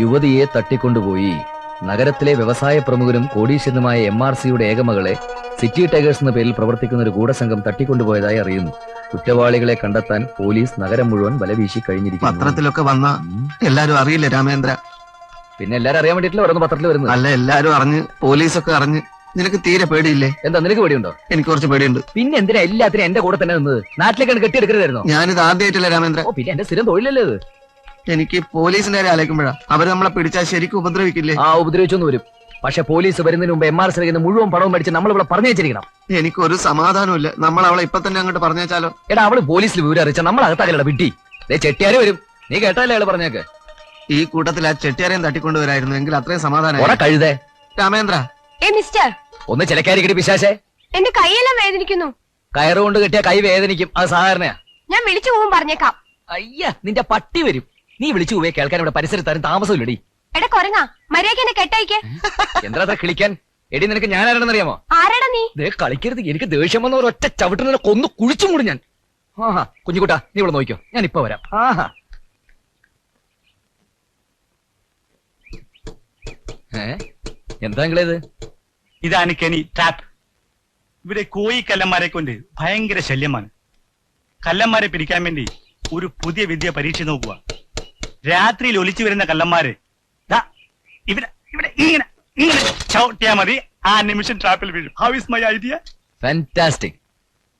യുവതിയെ തട്ടിക്കൊണ്ടുപോയി. നഗരത്തിലെ വ്യവസായ പ്രമുഖരും കോടീശ്വരനുമായ എം ആർ സിയുടെ ഏകമകളെ സിറ്റി ടൈഗേഴ്സ് എന്ന പേരിൽ പ്രവർത്തിക്കുന്ന ഒരു ഗൂഢസംഘം തട്ടിക്കൊണ്ടുപോയതായി അറിയുന്നു. കുറ്റവാളികളെ കണ്ടെത്താൻ പോലീസ് നഗരം മുഴുവൻ വലവീശി കഴിഞ്ഞിരിക്കുന്നു. പത്രത്തിലൊക്കെ വന്ന. എല്ലാരും അറിയില്ല രാമേന്ദ്ര? പിന്നെ എല്ലാരും അറിയാൻ വേണ്ടിട്ടില്ല വരുന്ന പത്രത്തിൽ വരുന്നത്? അല്ല എല്ലാരും അറിഞ്ഞ് പോലീസൊക്കെ അറിഞ്ഞ്. നിനക്ക് തീരെ പേടിയില്ലേ? എന്താ നിനക്ക് പേടിയുണ്ടോ? എനിക്ക് കുറച്ച് പേടിയുണ്ട്. പിന്നെ എന്തിനാ എല്ലാത്തിനും എന്റെ കൂടെ തന്നെ നിന്നത്? നാട്ടിലേക്കാണ് കെട്ടിയെടുക്കരുതായിരുന്നു? ഞാനിത് ആദ്യമായിട്ടില്ല രാമേന്ദ്ര? ഓ പിന്നെ എന്റെ സ്ഥിരം തൊഴിലല്ലേ എനിക്ക് പോലീസിന്റെ കാര്യം ആലോചിക്കുമ്പോഴാ. അവർ നമ്മളെ പിടിച്ചാൽ ശരിക്കും ഉപദ്രവിക്കില്ലേ? ആ ഉപദ്രവിച്ചൊന്നും വരും. പക്ഷെ പോലീസ് വരുന്നതിന് മുമ്പ് എം ആർ സിന് മുഴുവൻ പണവും മേടിച്ച് നമ്മളിവിടെ പറഞ്ഞു വെച്ചിരിക്കണം. എനിക്ക് ഒരു സമാധാനമില്ല നമ്മൾ അവളെ ഇപ്പൊ തന്നെ അങ്ങോട്ട് പറഞ്ഞേച്ചാലോ? എടാ അവൾ പോലീസിൽ വിവരം അറിയിച്ച നമ്മൾ അകത്താകലട വിട്ടി. ദേ ചെട്ടിയാര് വരും. നീ കേട്ടല്ലേ അയാൾ പറഞ്ഞേക്ക്? ഈ കൂട്ടത്തിൽ ആ ചെട്ടിയാരെയും തട്ടിക്കൊണ്ടുവരായിരുന്നു. എങ്കിൽ അത്രയും സമാധാനം കഴുതേ. രാമേന്ദ്ര. ഏ മിസ്റ്റർ. ഒന്ന് ചിലക്കാരി കിട്ടി പിശാശേ. എന്റെ കൈയെല്ലാം വേദനിക്കുന്നു. കയറുകൊണ്ട് കിട്ടിയ കൈ വേദനിക്കും. അത് സാധാരണയാ. ഞാൻ വിളിച്ചു പോകും പറഞ്ഞേക്കാം. അയ്യ നിന്റെ പട്ടി വരും. നീ വിളിച്ചു പോയി കേൾക്കാൻ ഇവിടെ പരിസരത്ത് തരും താമസമില്ലടി. എടാ കൊരങ്ങാ മര്യാദ എന്നെ കെട്ടയക്കേ എന്താ അത്ര കിളിക്കാൻ? എടി നിനക്ക് ഞാൻ ആരാണെന്ന് അറിയാമോ ആരാടാ നീ? ദേ കളിക്കരുത് എനിക്ക് ദേഷ്യം വന്ന ഒരൊറ്റ ചവിട്ടിനെ കൊന്ന് കുഴിച്ചും കൂടി ഞാൻ. ആഹാ കുഞ്ഞുകുട്ടാ നീ ഇവിടെ നോക്കിയോ ഞാൻ ഇപ്പൊ വരാം. ആഹാ. ഏ? എന്താ നിങ്ങളേത് ഇതാണ് കെനി ട്രാപ്പ് ഇവിടെ കോയി കല്ലന്മാരെ കൊണ്ട് ഭയങ്കര ശല്യമാണ്. കല്ലന്മാരെ പിടിക്കാൻ വേണ്ടി ഒരു പുതിയ വിദ്യ പരീക്ഷ നോക്കുക. രാത്രിയിൽ ഒലിച്ചു വരുന്ന കള്ളന്മാര്. ദാ ഇവിടെ ഇവിടെ ഇങ്ങനെ ഇങ്ങനെ ചവിട്ടിയാ മതി. ആ നിമിഷം ട്രാപ്പിൽ വീഴും. How is my idea fantastic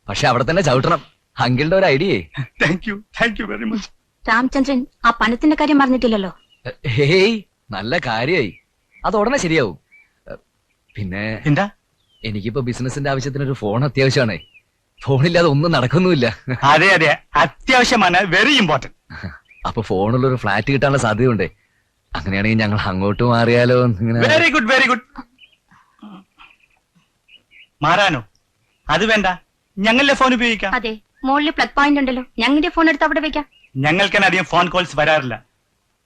പക്ഷെ അവിടെ തന്നെ ചവിട്ടണം. അങ്കിളുടെ ഒരു ഐഡിയേ. Thank you thank you very much Ramachandran ആ പണത്തിന്റെ കാര്യം പറഞ്ഞിട്ടില്ലല്ലോ? ഹേയ് നല്ല കാര്യായി. അത് ഉടനെ ശരിയാവും. എ, പിന്നെ എന്താ? എനിക്കിപ്പോ ബിസിനസിന്റെ ആവശ്യത്തിന് ഒരു ഫോൺ അത്യാവശ്യമാണേ. ഫോണില്ലാതെ ഒന്നും നടക്കുന്നുമില്ല. അതെ അതെ. അത്യാവശ്യമാണ്. വെരി ഇമ്പോർട്ടന്റ് അപ്പൊ ഫോണുള്ള ഒരു ഫ്ലാറ്റ് കിട്ടാനുള്ള സാധ്യതയുണ്ട്. അങ്ങനെയാണെങ്കിൽ ഞങ്ങൾ അങ്ങോട്ട് മാറിയാലോ വെരി ഗുഡ് വെരി ഗുഡ് മാറാനോ? അത് വേണ്ട. ഞങ്ങളുടെ ഫോൺ ഉപയോഗിക്കാം? അതെ മുകളിൽ പ്ലഗ് പോയിന്റ് ഉണ്ടല്ലോ. ഞങ്ങളുടെ ഫോൺ എടുത്ത് അവിടെ വെക്കാം. ഞങ്ങൾക്ക് അധികം ഫോൺ കോൾസ് വരാറില്ല.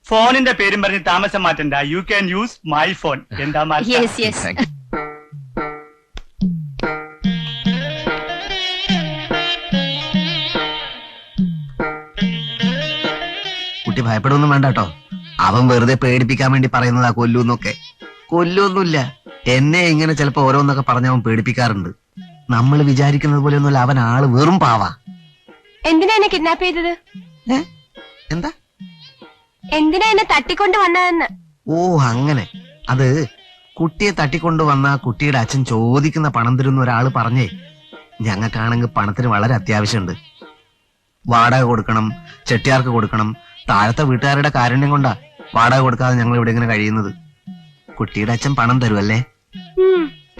ഫോണിന്റെ പേരും പറഞ്ഞ് താമസം മാറ്റണ്ട. You can use my phone എന്താ മാറ്റം? യെസ് യെസ് കുട്ടി ഭയപ്പെടുമൊന്നും വേണ്ട കേട്ടോ. അവൻ വെറുതെ പേടിപ്പിക്കാൻ വേണ്ടി പറയുന്നതാ കൊല്ലൂന്നൊക്കെ കൊല്ലൊന്നുമില്ല. എന്നെ ഇങ്ങനെ ചിലപ്പോ ഓരോന്നൊക്കെ പറഞ്ഞ അവൻ പേടിപ്പിക്കാറുണ്ട്. നമ്മൾ വിചാരിക്കുന്നത് പോലെ ഒന്നുമല്ല അവൻ ആൾ വെറും പാവാ. എന്തിനാ എന്നെ കിഡ്നാപ്പ് ചെയ്തത്? എന്താ? എന്തിനാ എന്നെ തട്ടിക്കൊണ്ട് വന്നതെന്ന്? ഓ അങ്ങനെ. അത് കുട്ടിയെ തട്ടിക്കൊണ്ടു വന്ന കുട്ടിയുടെ അച്ഛൻ ചോദിക്കുന്ന പണം തരുന്ന ഒരാൾ പറഞ്ഞേ. ഞങ്ങൾക്കാണെങ്കിൽ പണത്തിന് വളരെ അത്യാവശ്യമുണ്ട്. വാടക കൊടുക്കണം ചെട്ടിയാർക്ക് കൊടുക്കണം താഴത്തെ വീട്ടുകാരുടെ കാരുണ്യം കൊണ്ടാ വാടക കൊടുക്കാതെ ഞങ്ങൾ ഇവിടെ ഇങ്ങനെ കഴിയുന്നത്. കുട്ടിയുടെ അച്ഛൻ പണം തരുമല്ലേ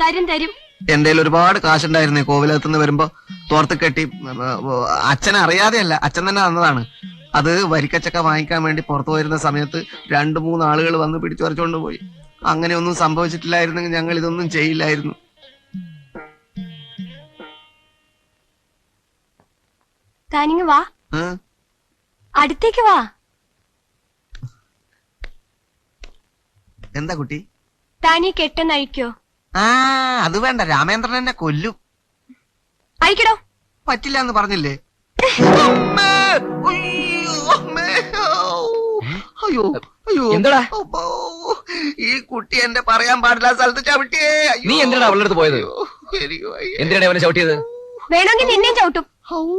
തരും തരും. എന്റെ കയ്യിൽ ഒരുപാട് കാശുണ്ടായിരുന്നേ. കോവിലകത്ത് നിന്ന് വരുമ്പോ തോർത്ത് കെട്ടി അച്ഛനെ അറിയാതെയല്ല അച്ഛൻ തന്നെ തന്നതാണ്. അത് വരിക്കച്ചക്ക വാങ്ങിക്കാൻ വേണ്ടി പുറത്തു പോയിരുന്ന സമയത്ത് രണ്ടു മൂന്ന് ആളുകൾ വന്ന് പിടിച്ചു പോയി. അങ്ങനെ ഒന്നും സംഭവിച്ചിട്ടില്ലായിരുന്നെങ്കിൽ ഞങ്ങൾ ഇതൊന്നും ചെയ്യില്ലായിരുന്നു. താനിങ് വാ? അടുത്തേക്ക് വാ എന്താ കുട്ടി താനീ കെട്ടെന്ന് അഴിക്കോ ആ അത് വേണ്ട രാമേന്ദ്രൻ എന്നെ കൊല്ലും അഴിക്കടോ പറ്റില്ല എന്ന് പറഞ്ഞില്ലേ അമ്മേ! ഉയ്യോ, അമ്മേ! അയ്യോ അയ്യോ എന്താടാ? അപ്പോ, ഈ കുട്ടി എന്റെ പറയാൻ പാടില്ല സ്ഥലത്ത് ചവിട്ടിയേ അയ്യോ. നീ എന്തിനാണ് അവളുടെ അടുത്ത് പോയത്? അയ്യോ, എനിക്ക് വയ്യ. എന്തിനാണ് അവനെ ചവിട്ടിയത് വേണമെങ്കിൽ നിന്നെയും ചവിട്ടും.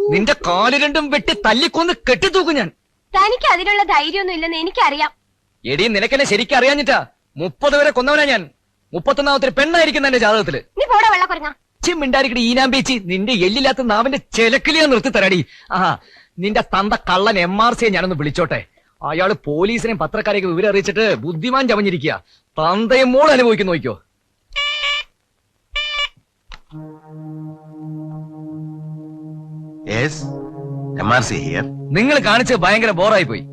നിന്റെ കാൽ രണ്ടും വെട്ടി തല്ലിക്കൊന്ന് കെട്ടിത്തൂക്കും ഞാൻ. തനിക്ക് അതിനുള്ള ധൈര്യമൊന്നും ഇല്ലെന്ന് എനിക്കറിയാം. എടി നിനക്കെന്നെ ശരിക്കും അറിയാഞ്ഞിട്ടാ. മുപ്പത് വരെ കൊന്നവനാ ഞാൻ. മുപ്പത്തൊന്നാമത്തെ ഒരു പെണ്ണായിരിക്കുന്ന എന്റെ ജാതകത്തിൽ. നീ പോടാ വെള്ള കുറങ്ങ ചിമ്മിണ്ടായിരിക്കടി ഈനാമ്പേച്ചി നിന്റെ എല്ലില്ലാത്ത നാവിന്റെ ചെലക്കിലിയാ നിർത്തി തരാടി. ആഹാ നിന്റെ തന്ത കള്ളൻ എം ആർ സിയെ ഞാനൊന്ന് വിളിച്ചോട്ടെ. അയാൾ പോലീസിനെയും പത്രക്കാരെയൊക്കെ വിവരം അറിയിച്ചിട്ട് ബുദ്ധിമാൻ ചമഞ്ഞിരിക്കുക തന്തയും മോൾ അനുഭവിക്കുന്നു നോക്കിയോ Here. നിങ്ങൾ കാണിച്ച് ഭയങ്കര ബോറായി പോയി.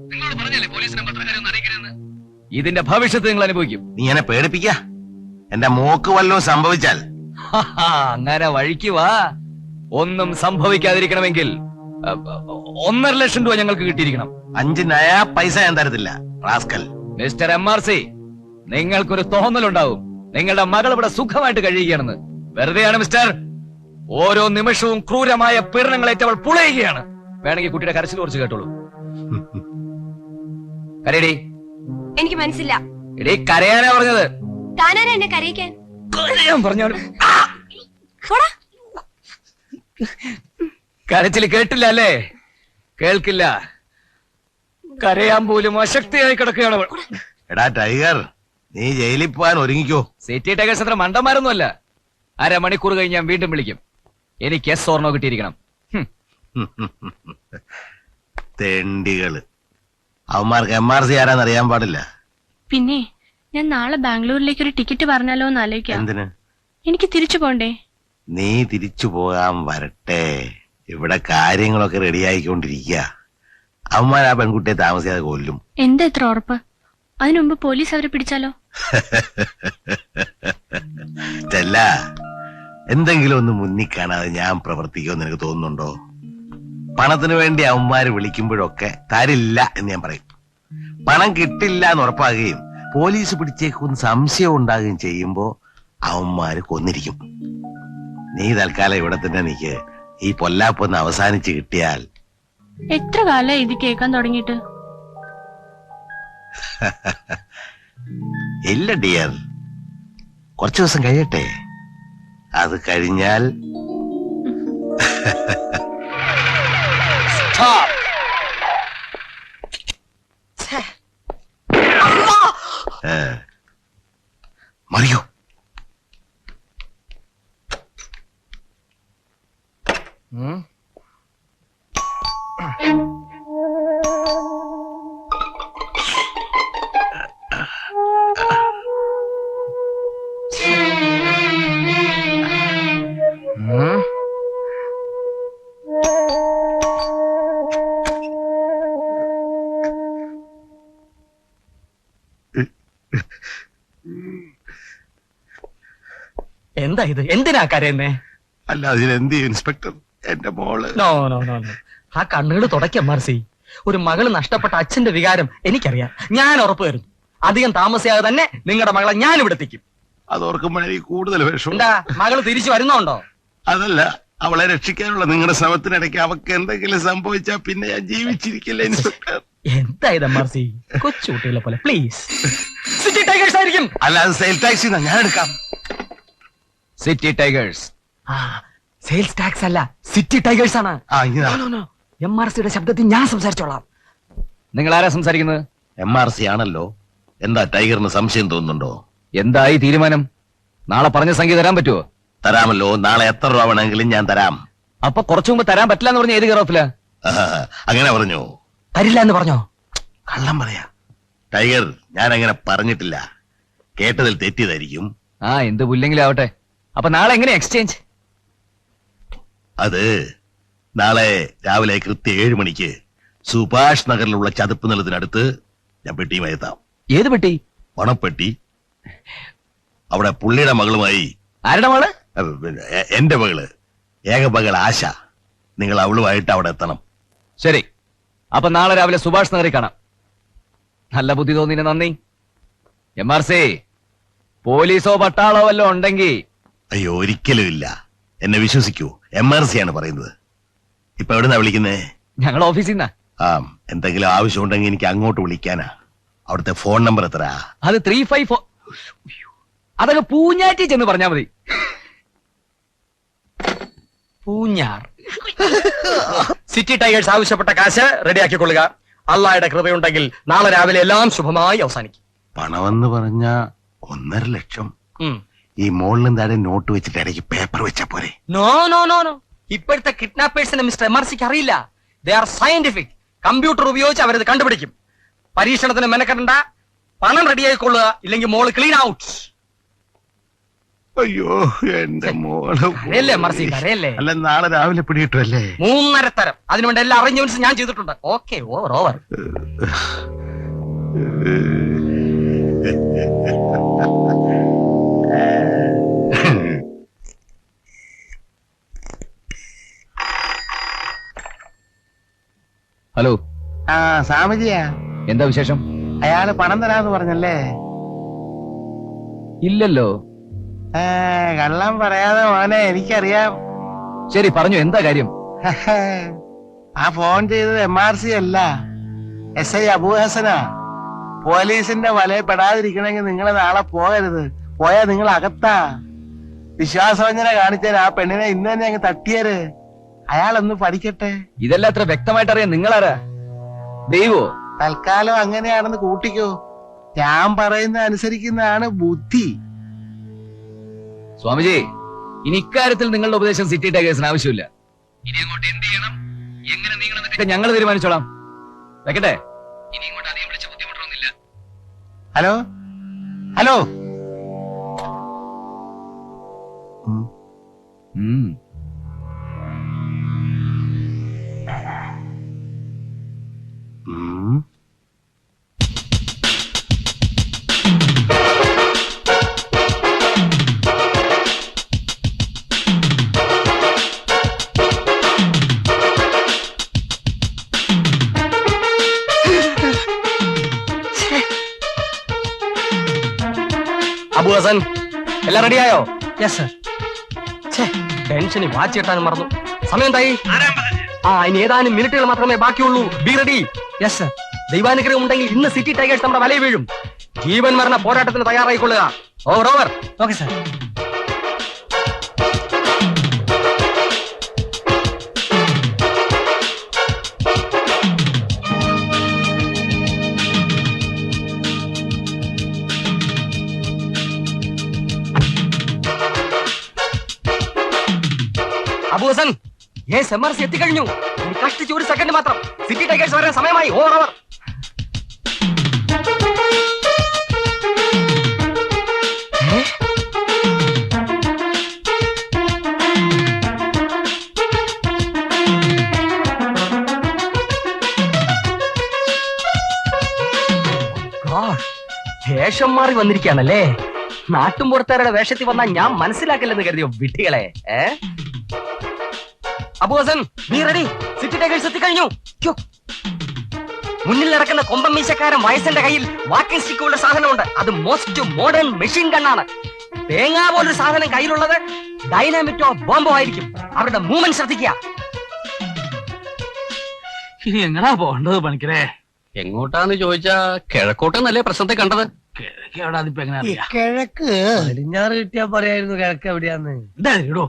ഇതിന്റെ ഭവിഷ്യത്ത് നിങ്ങൾ അനുഭവിക്കും. നീ എന്നെ പേടിപ്പിക്ക. എന്റെ മോക്ക് വല്ലതും സംഭവിച്ചാൽ. അങ്ങനെ വഴിക്ക് വാ. ഒന്നും സംഭവിക്കാതിരിക്കണമെങ്കിൽ ഒന്നര ലക്ഷം രൂപ ഞങ്ങൾക്ക് കിട്ടിയിരിക്കണം. അഞ്ച് നയാ പൈസ ഞാൻ തരത്തില്ല rascal. Mister M R C നിങ്ങൾക്കൊരു തോന്നലുണ്ടാവും. നിങ്ങളുടെ മകൾ ഇവിടെ സുഖമായിട്ട് കഴിയുകയാണെന്ന്. വെറുതെയാണ് മിസ്റ്റർ. ഓരോ നിമിഷവും ക്രൂരമായ പീഡനങ്ങളേറ്റവൾ പുളയുകയാണ്. വേണമെങ്കിൽ കുട്ടിയുടെ കരച്ചിൽ കുറച്ച് കേട്ടോളൂ. കരയടി. എനിക്ക് മനസ്സില്ല. എടീ കരയാനാ പറഞ്ഞത്. താനാരാ എന്നെ കരയിക്കാൻ? കരയാൻ പറഞ്ഞാലും പോടാ. കരച്ചിൽ കേട്ടില്ല അല്ലേ? കേൾക്കില്ല. കരയാൻ പോലും അശക്തിയായി കിടക്കുകയാണ് അവൾ. എടാ ടൈഗർ നീ ജയിലിൽ പോകാൻ ഒരുങ്ങിക്കോ. സിറ്റി ടൈഗേഴ്സ് അത്ര മണ്ടന്മാരൊന്നുമല്ല. അരമണിക്കൂർ കഴിഞ്ഞ് ഞാൻ വീണ്ടും വിളിക്കും. എനിക്ക് എസ് ഓർണോ കിട്ടിയിരിക്കണം. തെണ്ടികൾ. അവന്മാർക്ക് എം ആർ സി ആരാന്ന് അറിയാൻ പാടില്ല. പിന്നെ ഞാൻ നാളെ ബാംഗ്ലൂരിലേക്ക് ഒരു ടിക്കറ്റ് പറഞ്ഞാലോ എന്ന് ആലോചിക്കാം. എന്തിന്? എനിക്ക് തിരിച്ചു പോണ്ടേ. നീ തിരിച്ചു പോകാൻ വരട്ടെ. ഇവിടെ കാര്യങ്ങളൊക്കെ റെഡിയായിക്കൊണ്ടിരിക്കുക അവന്മാർ ആ പെൺകുട്ടിയെ താമസിയാതെ കൊല്ലും. എന്താ ഇത്ര ഉറപ്പ്? അതിനുമുമ്പ് പോലീസ് അവരെ പിടിച്ചാലോ? ചെല്ല. എന്തെങ്കിലും ഒന്ന് മുന്നിൽ കാണാതെ ഞാൻ പ്രവർത്തിക്കുമെന്ന് എനിക്ക് തോന്നുന്നുണ്ടോ? പണത്തിന് വേണ്ടി അവന്മാര് വിളിക്കുമ്പോഴൊക്കെ തരില്ല എന്ന് ഞാൻ പറയും. പണം കിട്ടില്ല എന്ന് ഉറപ്പാകുകയും പോലീസ് പിടിച്ചേക്കും സംശയം ഉണ്ടാകുകയും ചെയ്യുമ്പോ അവന്മാര് കൊന്നിരിക്കും. നീ തൽക്കാലം ഇവിടെ തന്നെ നിക്ക്. ഈ പൊല്ലാപ്പൊന്ന് അവസാനിച്ച് കിട്ടിയാൽ എത്ര കാലം ഇത് കേൾക്കാൻ തുടങ്ങിയിട്ട്? ഇല്ല ഡിയർ. കുറച്ചു ദിവസം കഴിയട്ടെ. അത് കഴിഞ്ഞാൽ ഏ. എന്താ ഇത്? എന്തിനാ കരയുന്നേ? അല്ല അതിലെന്ത് ഇൻസ്പെക്ടർ? എന്റെ മോൾ. No no no no. ആ കണ്ണുകൾ തുടയ്ക്കാം മാർസി ഒരു മകൾ നഷ്ടപ്പെട്ട അച്ഛന്റെ വികാരം എനിക്കറിയാം. ഞാൻ ഉറപ്പ് തരുന്നു അധികം താമസിയാതെ തന്നെ നിങ്ങളുടെ മകളെ ഞാൻ ഇവിടെ എത്തിക്കും. അത് ഓർക്കുമ്പോഴേ കൂടുതൽ വിഷമം. എന്താ മകൾ തിരിച്ചു വരുന്നുണ്ടോ? അതല്ല അവളെ രക്ഷിക്കാനുള്ള നിങ്ങളുടെ ശ്രമത്തിനിടയ്ക്ക് അവക്ക് എന്തെങ്കിലും സംഭവിച്ചാ പിന്നെ ഞാൻ ജീവിച്ചിരിക്കില്ല ഇൻസ്പെക്ടർ? എന്താ ഇത് മാർസി കൊച്ചുകുട്ടികളെ പോലെ പ്ലീസ്. സിറ്റി ടൈഗേഴ്സ് ആയിരിക്കും. അല്ല അത് സെയിൽ ടാക്സി ഞാൻ എടുക്കാം. സിറ്റി ടൈഗേഴ്സ് ആ സെയിൽസ് ടാക്സ് അല്ല സിറ്റി ടൈഗേഴ്സ് ആണ്. ആ ഇങ്ങനെ എം ആർ സിയുടെ ശബ്ദത്തിൽ ഞാൻ സംസാരിച്ചോളാം. നിങ്ങൾ ആരാ സംസാരിക്കുന്നത്? എം ആർ സി ആണല്ലോ. എന്താ ടൈഗറിന് സംശയം തോന്നുന്നുണ്ടോ? എന്തായി തീരുമാനം? നാളെ പറഞ്ഞ സംഖ്യ തരാൻ പറ്റുമോ തരാമല്ലോ. നാളെ എത്ര രൂപ വേണമെങ്കിലും ഞാൻ തരാം. അപ്പൊ കുറച്ചു മുമ്പ് തരാൻ പറ്റില്ല എന്ന് പറഞ്ഞ ഏത് കയറത്തില്ല ആഹാ, അങ്ങനെ പറഞ്ഞു. തരില്ല എന്ന് പറഞ്ഞോ? കള്ളം പറയാ. ടൈഗർ ഞാൻ അങ്ങനെ പറഞ്ഞിട്ടില്ല. കേട്ടതിൽ തെറ്റിയതായിരിക്കും. ആ എന്ത് പുല്ലെങ്കിലും ആവട്ടെ അപ്പൊ നാളെ എങ്ങനെ എക്സ്ചേഞ്ച് അത് നാളെ രാവിലെ കൃത്യ ഏഴ് മണിക്ക് സുഭാഷ് നഗറിലുള്ള ചതുപ്പ് നിലത്തിനടുത്ത് ഞാൻ പെട്ടിയുമായി എത്താം. ഏത് പെട്ടി? പണപ്പെട്ടി അവിടെ പുള്ളിയുടെ മകളുമായി ആരുടെ മകൾ? അഹ് പിന്നെ എ- എന്റെ മകൾ. ഏക മകൾ ആശ. നിങ്ങൾ അവളുമായിട്ട് അവിടെ എത്തണം. ശരി. അപ്പൊ നാളെ രാവിലെ സുഭാഷ് നഗറിൽ കാണാം. നല്ല ബുദ്ധി തോന്നിന് നന്ദി. എം ആർ സി പോലീസോ പട്ടാളോ വല്ലോ ഉണ്ടെങ്കിൽ അയ്യോ ഒരിക്കലും ഇല്ല. എന്നെ വിശ്വസിക്കൂ. എം ആർ സി ആണ് പറയുന്നത്. ഇപ്പൊ എവിടെന്നാ വിളിക്കുന്നേ? ഞങ്ങൾ ഓഫീസിൽ നിന്നാ. ആ എന്തെങ്കിലും ആവശ്യം ഉണ്ടെങ്കിൽ എനിക്ക് അങ്ങോട്ട് വിളിക്കാനാ. അവിടുത്തെ ഫോൺ നമ്പർ എത്ര അത് ത്രീ ഫൈവ് ഫോർ അതൊക്കെ പൂഞ്ഞാറ്റി ചെന്ന് പറഞ്ഞാ മതി. പൂഞ്ഞാർ. സിറ്റി ടൈഗേഴ്സ് ആവശ്യപ്പെട്ട കാശ് റെഡിയാക്കിക്കൊള്ളുക. അള്ളായുടെ കൃപയുണ്ടെങ്കിൽ നാളെ രാവിലെ എല്ലാം ശുഭമായി അവസാനിക്കും. പണമെന്ന് പറഞ്ഞ ഒന്നര ലക്ഷം. ഉം. ഈ മുകളിലും താഴെ നോട്ട് വെച്ചിട്ട് ഇടയ്ക്ക് പേപ്പർ വെച്ചാ പോരെ. നോ നോ നോ നോ ഇപ്പോഴത്തെ കിഡ്നാപ്പേഴ്സിനെ മിസ്റ്റർ എം ആർ സിക്ക് അറിയില്ല. ദേ ആർ സയന്റിഫിക് കമ്പ്യൂട്ടർ ഉപയോഗിച്ച് അവരത് കണ്ടുപിടിക്കും. പരീക്ഷണത്തിന് മെനക്കെടണ്ട പണം റെഡിയായിക്കൊള്ളുക ഇല്ലെങ്കിൽ മോൾ ക്ലീൻ ഔട്ട് അയ്യോ എന്റെ മോളെ കരയല്ലേ മർസി കരയല്ലേ? അല്ല നാളെ രാവിലെ പിടിയിട്ടല്ലേ മൂന്നര തരം. അതിനുവേണ്ട എല്ലാ അറേഞ്ച്മെന്റ്സ് ഞാൻ ചെയ്തിട്ടുണ്ട്. Okay over over. ഹലോ. ആ സാമജിയാ എന്താ വിശേഷം? അയാൾ പണം തരാന്ന് പറഞ്ഞല്ലേ? ഇല്ലല്ലോ. കള്ളം പറയാതെ മോനെ എനിക്കറിയാം. ശരി പറഞ്ഞു. എന്താ കാര്യം? ആ ഫോൺ ചെയ്തത് എം ആർ സി അല്ല. എസ് ഐ അബു ഹസനാ പോലീസിന്റെ വലയിൽ പെടാതിരിക്കണമെങ്കിൽ നിങ്ങൾ നാളെ പോകരുത്. പോയാ നിങ്ങൾ അകത്താ. വിശ്വാസവഞ്ചന കാണിച്ചാൽ ആ പെണ്ണിനെ ഇന്ന് തന്നെ അങ്ങ് തട്ടിയര്. അയാളൊന്ന് പഠിക്കട്ടെ. ഇതെല്ലാം അത്ര വ്യക്തമായിട്ട് അറിയാം നിങ്ങളാരാ? ദൈവോ. തൽക്കാലം അങ്ങനെയാണെന്ന് കൂട്ടിക്കോ. ഞാൻ പറയുന്ന അനുസരിക്കുന്നതാണ് ബുദ്ധി. സ്വാമിജി ഇനി ഇക്കാര്യത്തിൽ നിങ്ങളുടെ ഉപദേശം സിറ്റി ടൈഗേഴ്സിന് ആവശ്യമില്ല. ഇനി അങ്ങോട്ട് എന്ത് ചെയ്യണം? എങ്ങനെ നീങ്ങണം എന്നൊക്കെ ഞങ്ങൾ തീരുമാനിച്ചോളാം. വെക്കട്ടെ? ഇനി ഇങ്ങോട്ട് അധികം വിളിച്ച ബുദ്ധിമുട്ടൊന്നുമില്ല. ഹലോ? ഹലോ? ഉം. ഉം. എല്ലാം റെഡിയായോ യെസ് സർ ടെൻഷന് വാച്ച് കെട്ടാനും മറന്നു. സമയം തായി ആ ഇനി ഏതാനും മിനിറ്റുകൾ മാത്രമേ ബാക്കിയുള്ളൂ. ബി റെഡി യെസ് സർ ദൈവാനുഗ്രഹം ഉണ്ടെങ്കിൽ ഇന്ന് സിറ്റി ടൈഗേഴ്സ് നമ്മുടെ വലയിൽ വീഴും. ജീവൻ മരണ പോരാട്ടത്തിന് തയ്യാറായിക്കൊള്ളുക. Over over okay sir Abu Hasan yes M R C എത്തിക്കഴിഞ്ഞു. കഷ്ടിച്ച് ഒരു സെക്കൻഡ് മാത്രം. സിറ്റി ടൈഗേഴ്സ് വരാൻ സമയമായി. ഓവർ ഓവർ വേഷം മാറി വന്നിരിക്കുകയാണല്ലേ? നാട്ടുമ്പുറത്തുകാരുടെ വേഷത്തിൽ വന്നാൽ ഞാൻ മനസ്സിലാക്കില്ലെന്ന് കരുതിയോ വിട്ടികളെ ഏ? അബു ഹസൻ നീ റെഡി സിറ്റി ടൈഗേഴ്സ് എത്തിക്കഴിഞ്ഞു. കഴിഞ്ഞു മുന്നിൽ നടക്കുന്ന കൊമ്പൻ മീശക്കാരൻ വയസ്സിന്റെ കയ്യിൽ വാക്കിംഗ് സ്റ്റിക്കുള്ള സാധനമുണ്ട്. അത് മോസ്റ്റ് മോഡേൺ മെഷീൻ ഗണ്ണാണ് തേങ്ങാ പോലൊരു സാധനം കയ്യിലുള്ളത് ഡൈനാമിറ്റോ ബോംബോ ആയിരിക്കും. അവരുടെ മൂവ്മെന്റ് ശ്രദ്ധിക്കുക. ഇനി എങ്ങനാ പോകേണ്ടത് പണിക്കരേ? എങ്ങോട്ടാന്ന് ചോദിച്ചാ കിഴക്കോട്ടെന്നല്ലേ പ്രശ്നത്തെ കണ്ടത്? കിഴക്ക് എവിടെ അതിപ്പോ എങ്ങനെ അറിയാം? കിഴക്ക്. പടിഞ്ഞാറ് കിട്ടിയാ പറയായിരുന്നു കിഴക്ക് എവിടെയാന്ന്. എന്താ ഇടോ.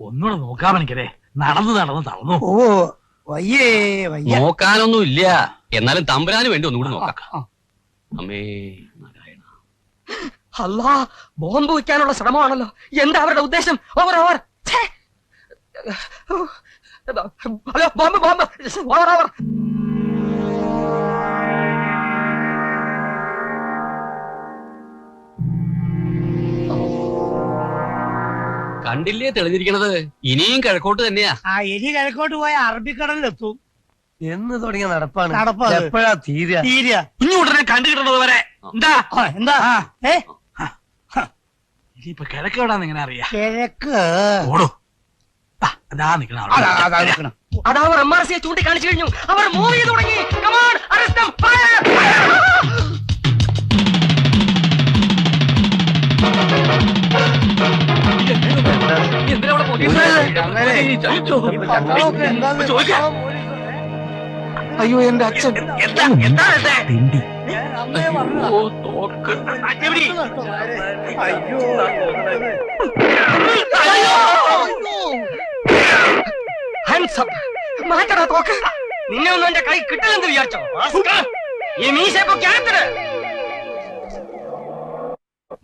ഒന്നുകൂടെ നോക്കാൻ പണിക്കരെ നടന്നു നടന്ന് തളർന്നു. ഓ വയ്യേ വയ്യ. നോക്കാനൊന്നും ഇല്ല എന്നാലും തമ്പുരാന് വേണ്ടി ഒന്നുകൂടി നോക്കാം. അമ്മേ നാരായണ. അല്ലാ ബോംബ് വയ്ക്കാനുള്ള ശ്രമമാണല്ലോ. എന്താ അവരുടെ ഉദ്ദേശം? Over over. Hello bomb bomb. Over over. കണ്ടില്ലേ തെളിഞ്ഞിരിക്കണത് ഇനിയും കിഴക്കോട്ട് തന്നെയാ ആ ഇനി കിഴക്കോട്ട് പോയ അറബിക്കടലിലെത്തും എന്ന് തുടങ്ങിയ നടപ്പാണ് നടപ്പാണ്. എപ്പോഴാ തീര തീരുക ഇനി ഉടനെ കണ്ടു വരെ എന്താ എന്താ ഏ ഇനിയിപ്പൊ കിഴക്ക് എവിടാന്ന് എങ്ങനെ അറിയാ കിഴക്ക് ഓടോ ദാ, അതാ നിക്കണ അവിടെ. അതാ അവർ എം ആർ സിയെ ചൂണ്ടിക്കാണിച്ചു കഴിഞ്ഞു അവർ മൂവ് ചെയ്തു തുടങ്ങി കമാൺ അറസ്റ്റ് അയ്യോ എന്റെ അച്ഛൻ. മാറ്റടാ തോക്ക്. നിന്നെ ഒന്നും എന്റെ കൈ കിട്ടില്ലെന്ന് വിചാരിച്ചോ? ഈ മീശ ഇപ്പൊ ക്യാരക്ടർ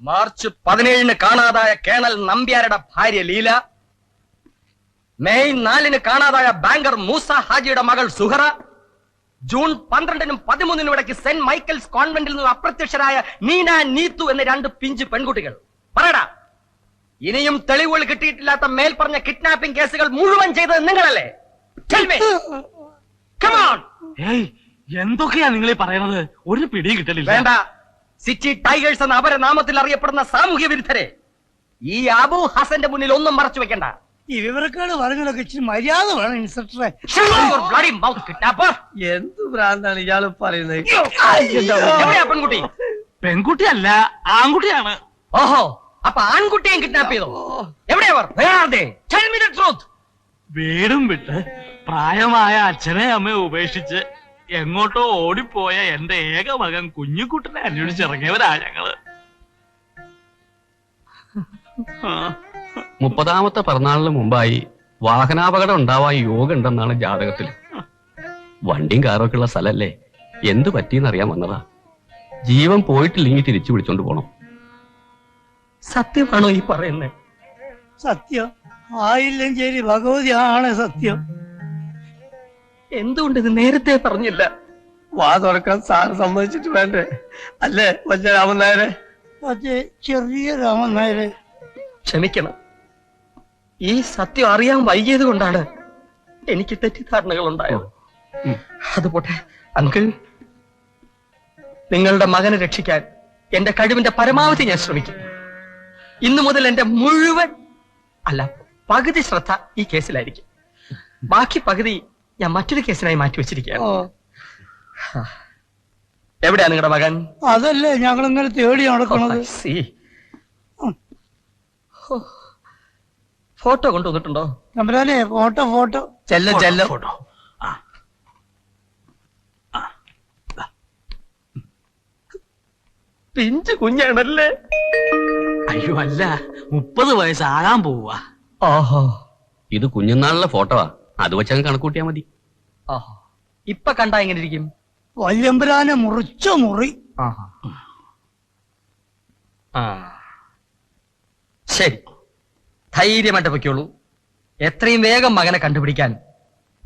മാർച്ച് പതിനേഴിന് കാണാതായ കേണൽ നമ്പ്യാരുടെ ഭാര്യ ലീല മെയ് നാലിന് കാണാതായ ബാങ്കർ മൂസ ഹാജിയുടെ മകൾ സുഹറ ജൂൺ പന്ത്രണ്ടിനും പതിമൂന്നിനും ഇടയ്ക്ക് സെന്റ് മൈക്കിൾസ് കോൺവെന്റിൽ നിന്ന് അപ്രത്യക്ഷരായ നീന നീത്തു എന്ന രണ്ട് പിഞ്ച് പെൺകുട്ടികൾ. പറയടാ ഇനിയും തെളിവുകൾ കിട്ടിയിട്ടില്ലാത്ത മേൽപ്പറഞ്ഞ കിഡ്നാപ്പിംഗ് കേസുകൾ മുഴുവൻ ചെയ്തത് നിങ്ങളല്ലേ? എന്തൊക്കെയാ നിങ്ങൾ ഈ പറയുന്നത് ഒരു പിടിയും കിട്ടലില്ല. വേണ്ട. സിറ്റി ടൈഗേഴ്സ് എന്ന അപരനാമത്തിൽ അറിയപ്പെടുന്ന സാമൂഹ്യ വിരുദ്ധരെ ഈ അബു ഹസന്റെ മുന്നിൽ ഒന്നും മറച്ചു വെക്കണ്ട. ഈ വിവരക്കാട് പറഞ്ഞതൊക്കെ ഇച്ചിരി മര്യാദ വേണം ഇൻസ്പെക്ടറെ Shut your bloody mouth, kidnapper. എന്ത് ഭ്രാന്താണ് ഇയാൾ പറയുന്നത്? എവിടെയാ പെൺകുട്ടി? പെൺകുട്ടിയല്ല ആൺകുട്ടിയാണ്. ഓഹോ അപ്പൊ ആൺകുട്ടിയും കിഡ്നാപ്പ് ചെയ്തോ? എവിടെയവർ Where are they? Tell me the truth. വീടും വിട്ട് പ്രായമായ അച്ഛനെ അമ്മയെ ഉപേക്ഷിച്ച് എങ്ങോട്ടോ ഓടിപ്പോയ എന്റെ ഏക മകൻ കുഞ്ഞുകുട്ടനെ അന്വേഷിച്ചിറങ്ങിയവരാ ഞങ്ങൾ. മുപ്പതാമത്തെ പിറന്നാളിന് മുമ്പായി വാഹനാപകടം ഉണ്ടാവാൻ യോഗ ഉണ്ടെന്നാണ് ജാതകത്തിൽ വണ്ടിയും കാറൊക്കെ ഉള്ള സ്ഥലല്ലേ? എന്ത് പറ്റിയെന്നറിയാൻ വന്നതാ. ജീവൻ പോയിട്ടില്ലെങ്കിൽ തിരിച്ചു വിളിച്ചോണ്ട് പോണം. സത്യമാണോ ഈ പറയുന്നത് സത്യം. ആയില്ലെങ്കിൽ ശരി ഭഗവതി ആണ് സത്യം. എന്തുകൊണ്ട് ഇത് നേരത്തെ പറഞ്ഞില്ല? വാ തുറക്കാൻ സാറ് സമ്മതിച്ചിട്ട് വേണ്ടേ? അല്ലേ വല്ല രാമനായരെ അതെ ചെറിയ രാമൻ നായരെ. ക്ഷമിക്കണം. ഈ സത്യം അറിയാൻ വൈകിയത് കൊണ്ടാണ് എനിക്ക് തെറ്റിദ്ധാരണകൾ ഉണ്ടായത് അതുപോട്ടെ അങ്കിൾ. നിങ്ങളുടെ മകനെ രക്ഷിക്കാൻ എന്റെ കഴിവിന്റെ പരമാവധി ഞാൻ ശ്രമിക്കും. ഇന്നു മുതൽ എന്റെ മുഴുവൻ അല്ല പകുതി ശ്രദ്ധ ഈ കേസിലായിരിക്കും. ബാക്കി പകുതി ഞാൻ മറ്റൊരു കേസിനായി മാറ്റി വെച്ചിരിക്കുകയാണ്. എവിടെയാണ് നിങ്ങളുടെ മകൻ? അതല്ലേ ഞങ്ങൾ ഇങ്ങനെ തേടി നടക്കണത് സി ഫോട്ടോ കൊണ്ടുവന്നിട്ടുണ്ടോ? തമ്പുരാനെ ഫോട്ടോ ഫോട്ടോ. ചെല്ല ചെല്ല. ഫോട്ടോ. ആ. പിഞ്ചു കുഞ്ഞാണല്ലേ? അയ്യോ അല്ല. മുപ്പത് വയസ്സാകാൻ പോവാ ഓഹോ. ഇത് കുഞ്ഞുനാളിലെ ഫോട്ടോവാ. അത് വെച്ചങ്ങ് കണക്കൂട്ടിയാ മതി. ആഹാ. ഇപ്പൊ കണ്ടാ എങ്ങനെ ഇരിക്കും? വല്യമ്പുരാനെ മുറിച്ച മുറി. ആ. ശരി. ധൈര്യമായിട്ട് പൊയ്ക്കോളൂ. എത്രയും വേഗം മകനെ കണ്ടുപിടിക്കാൻ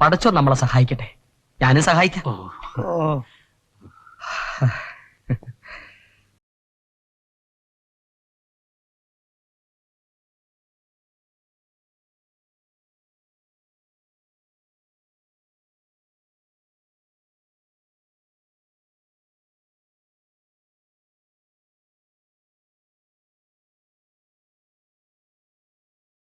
പടച്ചോ നമ്മളെ സഹായിക്കട്ടെ. ഞാനും സഹായിക്കാം. ഓ.